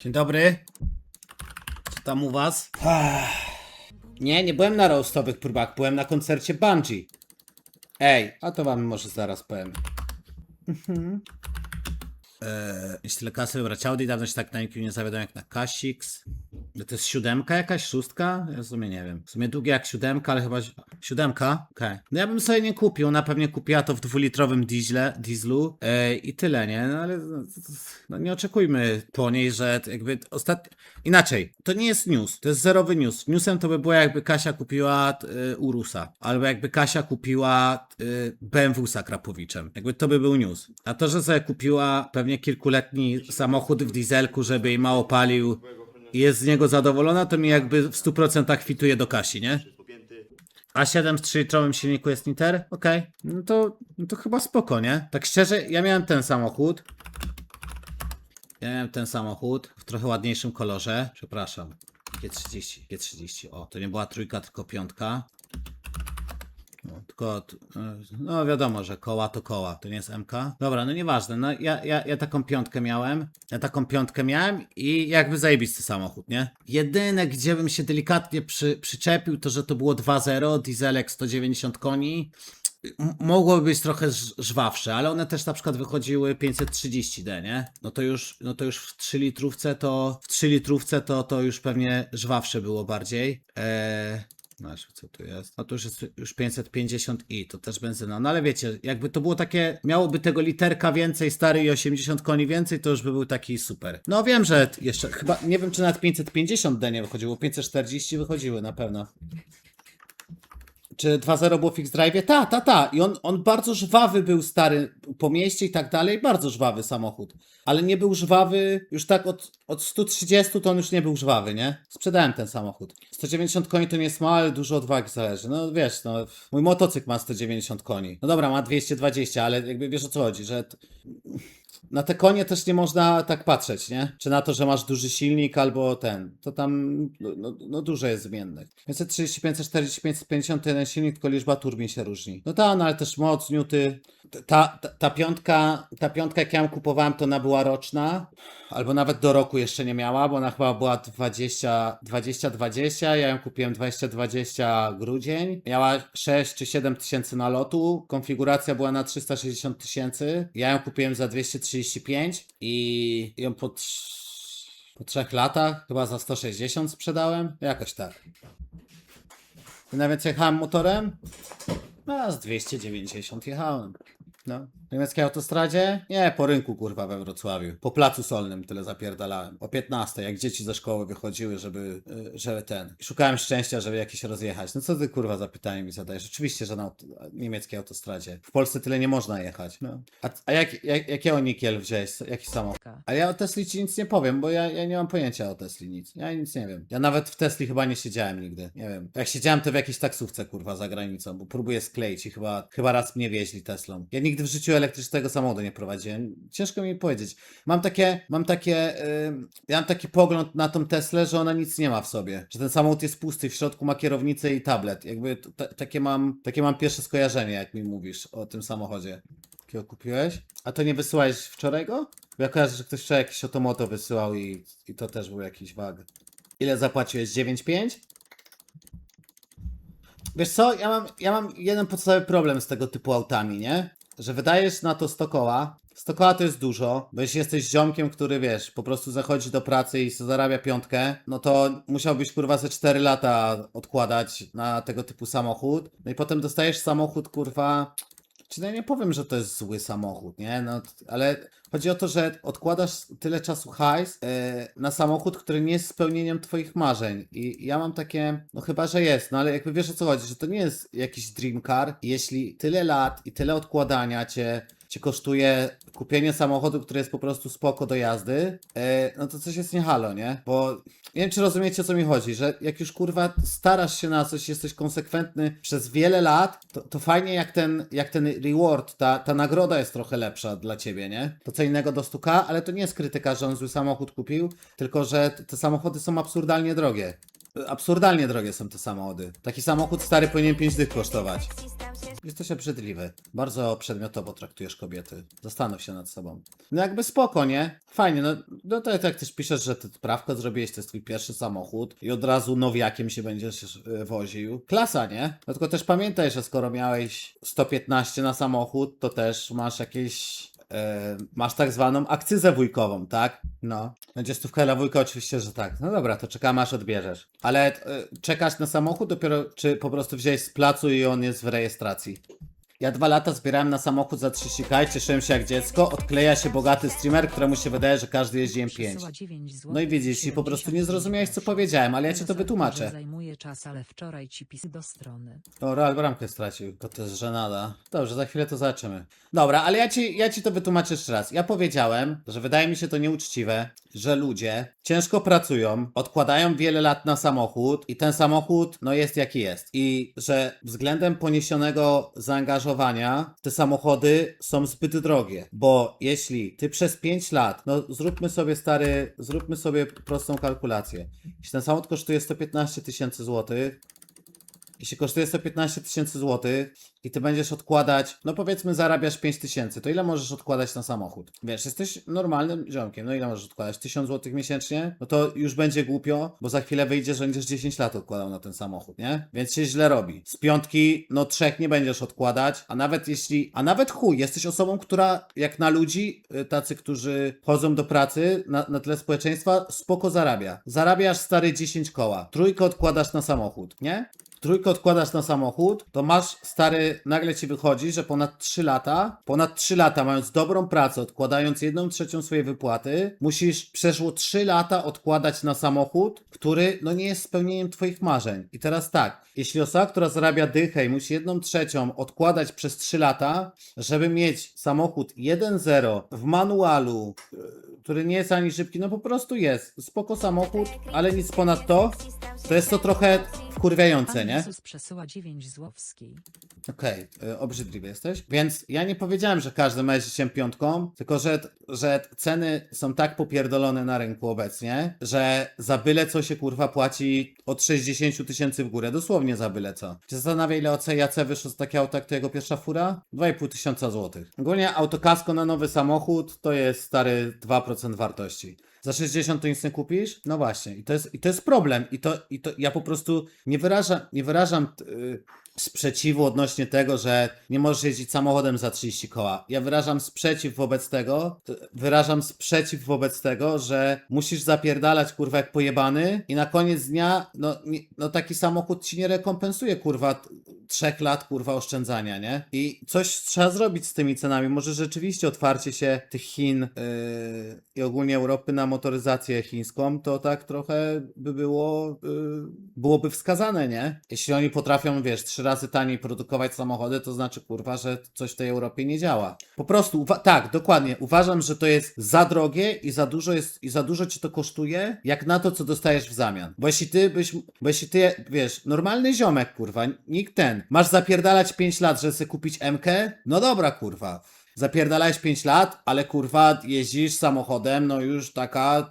Dzień dobry. Co tam u was? Nie, nie byłem na roastowych próbach, byłem na koncercie Bungie. Ej, a to wam może zaraz powiem. Eee, jeśli tyle kasy Audi, dawno się tak na nikim nie zawiadam jak na Kasix. No To jest siódemka jakaś, szóstka? Ja w sumie nie wiem. W sumie długie jak siódemka, ale chyba si- siódemka? Okej. No ja bym sobie nie kupił, ona pewnie kupiła to w dwulitrowym diesle, dieslu eee, i tyle, nie? No ale no, nie oczekujmy po niej, że jakby ostatnio... Inaczej, to nie jest news, to jest zerowy news. Newsem to by było jakby Kasia kupiła y, Urusa, albo jakby Kasia kupiła y, BMW z Akrapowiczem. Jakby to by był news. A to, że sobie kupiła pewnie kilkuletni samochód w dieselku, żeby jej mało palił i jest z niego zadowolona, to mi jakby w 100% kwituje do Kasi, nie? A7 z 3-litrowym silniku jest Niter? Okej. No, to, no to chyba spoko, nie? Tak szczerze, ja miałem ten samochód. Ja miałem ten samochód w trochę ładniejszym kolorze. Przepraszam. G30, G30. O, to nie była trójka, tylko piątka. No, wiadomo, że koła to koła, to nie jest MK. Dobra, no nieważne, no ja, ja, ja taką piątkę miałem, ja taką piątkę miałem i jakby zajebisty samochód, nie? Jedyne, gdzie bym się delikatnie przy, przyczepił, to że to było 2.0, dieselek 190 koni, mogłoby być trochę żwawsze, ale one też na przykład wychodziły 530D, nie? No to już, no to już w 3 litrówce to, w 3 litrówce to, to już pewnie żwawsze było bardziej. Eee, Znaczy, co tu jest? No to już jest już 550i, to też benzyna. No ale wiecie, jakby to było takie, miałoby tego literka więcej, stary i 80 koni więcej, to już by był taki super. No wiem, że jeszcze, chyba, nie wiem czy nawet 550D nie wychodziło, 540 wychodziły na pewno. Czy 2.0 było w X-Drive? Ta, ta, ta. I on, on bardzo żwawy był stary po mieście i tak dalej. Bardzo żwawy samochód. Ale nie był żwawy już tak od, od 130 to on już nie był żwawy, nie? Sprzedałem ten samochód. 190 koni to nie jest mało, ale dużo odwagi zależy. No wiesz, no, mój motocykl ma 190 koni. No dobra, ma 220, ale jakby wiesz o co chodzi, że... na te konie też nie można tak patrzeć, nie? Czy na to, że masz duży silnik albo ten. To tam no, no, no dużo jest zmiennych. 530, 540, 550 to jeden silnik, tylko liczba turbin się różni. No ta, no ale też moc, newty. Ta, ta, ta piątka, ta piątka jak ja ją kupowałem, to ona była roczna. Albo nawet do roku jeszcze nie miała, bo ona chyba była 20, 20, 20. Ja ją kupiłem 20, 20 grudzień. Miała 6 czy 7 tysięcy nalotu. Konfiguracja była na 360 tysięcy. Ja ją kupiłem za 235 i ją po, trz- po trzech latach chyba za 160 sprzedałem. Jakoś tak. I najwięcej jechałem motorem? No, z 290 jechałem. No. Niemieckiej autostradzie? Nie, po rynku kurwa we Wrocławiu. Po placu solnym tyle zapierdalałem. O 15, jak dzieci ze szkoły wychodziły, żeby, y, żeby ten. Szukałem szczęścia, żeby jakieś rozjechać. No co ty kurwa za pytanie mi zadajesz? Oczywiście, że na niemieckiej autostradzie. W Polsce tyle nie można jechać. No. A, a jak, jak, jakiego Nikiel wziąłeś? Jaki samochód? A ja o Tesli ci nic nie powiem, bo ja, ja nie mam pojęcia o Tesli nic. Ja nic nie wiem. Ja nawet w Tesli chyba nie siedziałem nigdy. Nie wiem. Jak siedziałem, to w jakiejś taksówce, kurwa, za granicą, bo próbuję skleić i chyba, chyba raz mnie wieźli Teslą. Ja nigdy w życiu elektrycznego samochodu nie prowadziłem. Ciężko mi powiedzieć. Mam takie, mam takie, yy, ja mam taki pogląd na tą Teslę, że ona nic nie ma w sobie. Że ten samochód jest pusty, w środku ma kierownicę i tablet. Jakby takie mam, takie mam pierwsze skojarzenie, jak mi mówisz o tym samochodzie. Jakiego kupiłeś? A to nie wysyłałeś wczoraj go? Bo ja kojarzę, że ktoś wczoraj jakiś otomoto wysyłał i, i to też był jakiś wag. Ile zapłaciłeś? 9,5? Wiesz co, ja mam, ja mam jeden podstawowy problem z tego typu autami, nie? Że wydajesz na to 100 koła. 100 koła to jest dużo, bo jeśli jesteś ziomkiem, który wiesz, po prostu zachodzi do pracy i zarabia piątkę, no to musiałbyś kurwa ze 4 lata odkładać na tego typu samochód. No i potem dostajesz samochód kurwa czy ja nie powiem, że to jest zły samochód, nie? No, ale chodzi o to, że odkładasz tyle czasu hajs e, na samochód, który nie jest spełnieniem twoich marzeń. I ja mam takie, no chyba, że jest, no ale jakby wiesz o co chodzi, że to nie jest jakiś dream car. Jeśli tyle lat i tyle odkładania cię ci kosztuje kupienie samochodu, który jest po prostu spoko do jazdy, e, no to coś jest nie halo, nie? Bo nie wiem, czy rozumiecie, o co mi chodzi, że jak już kurwa starasz się na coś, jesteś konsekwentny przez wiele lat, to, to fajnie jak ten, jak ten reward, ta, ta nagroda jest trochę lepsza dla ciebie, nie? To co innego do stuka, ale to nie jest krytyka, że on zły samochód kupił, tylko że te samochody są absurdalnie drogie. Absurdalnie drogie są te samochody. Taki samochód stary powinien 5 dych kosztować. Jesteś obrzydliwy. Bardzo przedmiotowo traktujesz kobiety. Zastanów się nad sobą. No jakby spoko, nie? Fajnie, no, no to jak też piszesz, że ty prawko zrobiłeś, to jest twój pierwszy samochód i od razu nowiakiem się będziesz e, woził. Klasa, nie? No tylko też pamiętaj, że skoro miałeś 115 na samochód, to też masz jakieś masz tak zwaną akcyzę wujkową, tak? No. Będzie stówka dla wujka, oczywiście, że tak. No dobra, to czekamy aż odbierzesz. Ale e, czekasz na samochód dopiero, czy po prostu wziąłeś z placu i on jest w rejestracji? Ja dwa lata zbierałem na samochód za 30k i cieszyłem się jak dziecko. Odkleja się bogaty streamer, któremu się wydaje, że każdy jeździ M5. Przesyła 9 zł, No i widzisz, i po prostu nie zrozumiałeś, co powiedziałem, ale ja ci to wytłumaczę. Zajmuje czas, ale wczoraj ci pisy do strony. O, Real bramkę stracił, to jest żenada. Dobrze, za chwilę to zobaczymy. Dobra, ale ja ci, ja ci to wytłumaczę jeszcze raz. Ja powiedziałem, że wydaje mi się to nieuczciwe, że ludzie ciężko pracują, odkładają wiele lat na samochód i ten samochód, no jest jaki jest. I że względem poniesionego zaangażowania te samochody są zbyt drogie, bo jeśli ty przez 5 lat, no zróbmy sobie stary, zróbmy sobie prostą kalkulację. Jeśli ten samochód kosztuje 115 tysięcy złotych, jeśli kosztuje 115 tysięcy złotych i ty będziesz odkładać, no powiedzmy zarabiasz 5 tysięcy, to ile możesz odkładać na samochód? Wiesz, jesteś normalnym ziomkiem, no ile możesz odkładać? 1000 złotych miesięcznie? No to już będzie głupio, bo za chwilę wyjdzie, że będziesz 10 lat odkładał na ten samochód, nie? Więc się źle robi. Z piątki, no trzech nie będziesz odkładać, a nawet jeśli, a nawet chuj, jesteś osobą, która jak na ludzi, y, tacy, którzy chodzą do pracy na, na tle społeczeństwa, spoko zarabia. Zarabiasz stary 10 koła, trójkę odkładasz na samochód, nie? Trójkę odkładasz na samochód, to masz stary, nagle ci wychodzi, że ponad 3 lata, ponad 3 lata mając dobrą pracę, odkładając jedną trzecią swojej wypłaty, musisz przeszło 3 lata odkładać na samochód, który no nie jest spełnieniem twoich marzeń. I teraz tak, jeśli osoba, która zarabia dychę i musi jedną trzecią odkładać przez 3 lata, żeby mieć samochód 1.0 w manualu, który nie jest ani szybki, no po prostu jest. Spoko samochód, ale nic ponad to, to jest to trochę wkurwiające, nie? Jezus przesyła 9 złowski. Okej, y, obrzydliwy jesteś. Więc ja nie powiedziałem, że każdy ma jeździć piątką, tylko że, że ceny są tak popierdolone na rynku obecnie, że za byle co się kurwa płaci od 60 tysięcy w górę, dosłownie za byle co. Się zastanawia ile OC i AC wyszło z takiego auta, jak to jego pierwsza fura? 2,5 tysiąca złotych. Ogólnie autokasko na nowy samochód to jest stary 2% wartości. Za 60 to nic nie kupisz? No właśnie. I to jest, i to jest problem. I to, I to ja po prostu nie wyrażam, nie wyrażam yy, sprzeciwu odnośnie tego, że nie możesz jeździć samochodem za 30 koła. Ja wyrażam sprzeciw wobec tego, wyrażam sprzeciw wobec tego, że musisz zapierdalać kurwa jak pojebany i na koniec dnia no, no taki samochód ci nie rekompensuje kurwa trzech lat kurwa oszczędzania, nie? I coś trzeba zrobić z tymi cenami. Może rzeczywiście otwarcie się tych Chin yy, i ogólnie Europy na motoryzację chińską, to tak trochę by było, yy, byłoby wskazane, nie? Jeśli oni potrafią, wiesz, trzy razy taniej produkować samochody, to znaczy kurwa, że coś w tej Europie nie działa. Po prostu, tak, dokładnie. Uważam, że to jest za drogie i za dużo jest, i za dużo ci to kosztuje, jak na to, co dostajesz w zamian. Bo jeśli ty byś, bo jeśli ty, wiesz, normalny ziomek, kurwa, nikt ten, masz zapierdalać 5 lat, żeby sobie kupić MK? No dobra, kurwa. Zapierdalałeś 5 lat, ale kurwa jeździsz samochodem, no już taka,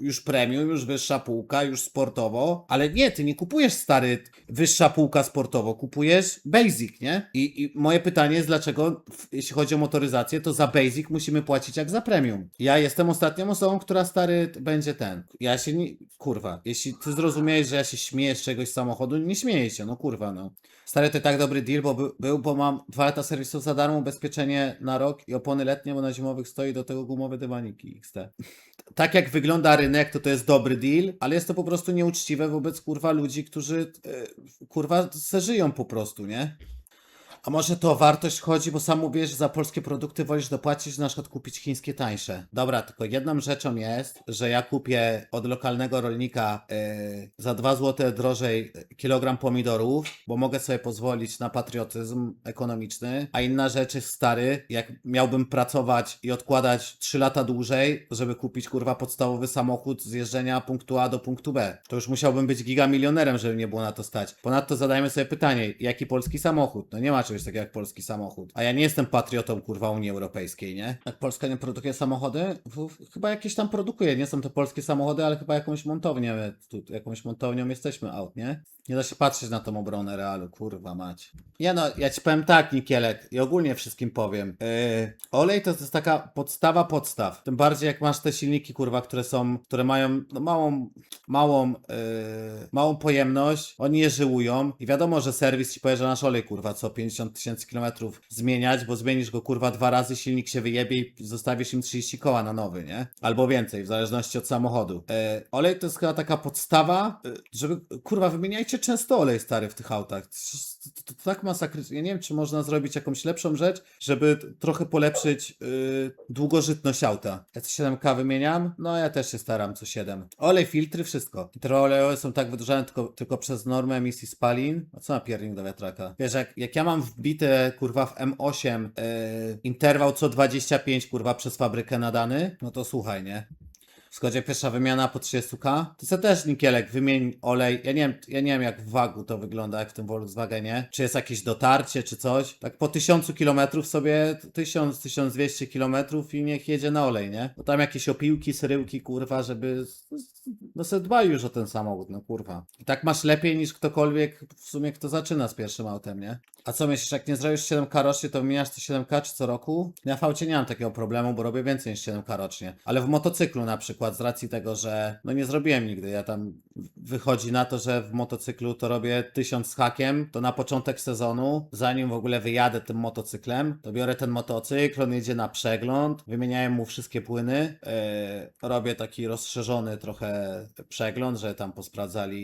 już premium, już wyższa półka, już sportowo, ale nie, ty nie kupujesz stary wyższa półka sportowo, kupujesz basic, nie? I, i moje pytanie jest, dlaczego jeśli chodzi o motoryzację, to za basic musimy płacić jak za premium. Ja jestem ostatnią osobą, która stary będzie ten. Ja się nie, kurwa, jeśli ty zrozumiałeś, że ja się śmieję z czegoś z samochodu, nie śmieję się, no kurwa, no. Stary, to tak dobry deal, bo by, był, bo mam dwa lata serwisu za darmo, ubezpieczenie na rok i opony letnie, bo na zimowych stoi do tego gumowe dywaniki XT. Tak jak wygląda rynek, to to jest dobry deal, ale jest to po prostu nieuczciwe wobec kurwa ludzi, którzy e, kurwa se żyją po prostu, nie? A może to o wartość chodzi, bo sam mówisz, że za polskie produkty wolisz dopłacić, na przykład kupić chińskie tańsze. Dobra, tylko jedną rzeczą jest, że ja kupię od lokalnego rolnika yy, za 2 zł drożej kilogram pomidorów, bo mogę sobie pozwolić na patriotyzm ekonomiczny, a inna rzecz jest stary, jak miałbym pracować i odkładać 3 lata dłużej, żeby kupić kurwa podstawowy samochód z jeżdżenia punktu A do punktu B. To już musiałbym być gigamilionerem, żeby nie było na to stać. Ponadto zadajmy sobie pytanie, jaki polski samochód? No nie ma czegoś takiego jak polski samochód. A ja nie jestem patriotą kurwa Unii Europejskiej, nie? Jak Polska nie produkuje samochody? Chyba jakieś tam produkuje, nie są to polskie samochody, ale chyba jakąś montownię, tu, jakąś montownią jesteśmy aut, nie? Nie da się patrzeć na tą obronę Realu, kurwa mać. Nie no, ja ci powiem tak, Nikielek, i ogólnie wszystkim powiem. Yy, olej to jest taka podstawa podstaw. Tym bardziej jak masz te silniki, kurwa, które są, które mają no, małą, małą, yy, małą pojemność, oni je żyłują i wiadomo, że serwis ci powie, że nasz olej, kurwa, co 50 tysięcy kilometrów zmieniać, bo zmienisz go, kurwa, dwa razy, silnik się wyjebie i zostawisz im 30 koła na nowy, nie? Albo więcej, w zależności od samochodu. E, olej to jest chyba taka podstawa, e, żeby, kurwa, wymieniajcie często olej stary w tych autach. To, to, to tak masakrycznie. Ja nie wiem, czy można zrobić jakąś lepszą rzecz, żeby trochę polepszyć y, długożytność auta. Ja co 7K wymieniam? No ja też się staram co 7. Olej, filtry, wszystko. Filtry olejowe są tak wydłużane tylko, tylko przez normę emisji spalin. A co na piernik do wiatraka? Wiesz, jak, jak ja mam wbite, kurwa, w M8 y, interwał co 25, kurwa, przez fabrykę nadany, no to słuchaj, nie? Skodzie pierwsza wymiana po 30k. Ty se też Nikielek, wymień olej. Ja nie wiem, ja nie wiem jak w Wagu to wygląda, jak w tym Volkswagenie. Czy jest jakieś dotarcie, czy coś. Tak po 1000 km sobie 1000-1200 km i niech jedzie na olej, nie? Bo tam jakieś opiłki, syryłki, kurwa, żeby... No se dbaj już o ten samochód, no kurwa. I tak masz lepiej niż ktokolwiek w sumie, kto zaczyna z pierwszym autem, nie? A co myślisz, jak nie zrobisz 7K rocznie, to wymieniasz te 7K czy co roku? Ja w aucie nie mam takiego problemu, bo robię więcej niż 7K rocznie. Ale w motocyklu na przykład, z racji tego, że no nie zrobiłem nigdy, ja tam wychodzi na to, że w motocyklu to robię 1000 z hakiem, to na początek sezonu, zanim w ogóle wyjadę tym motocyklem, to biorę ten motocykl, on jedzie na przegląd, wymieniałem mu wszystkie płyny, yy, robię taki rozszerzony trochę przegląd, że tam posprawdzali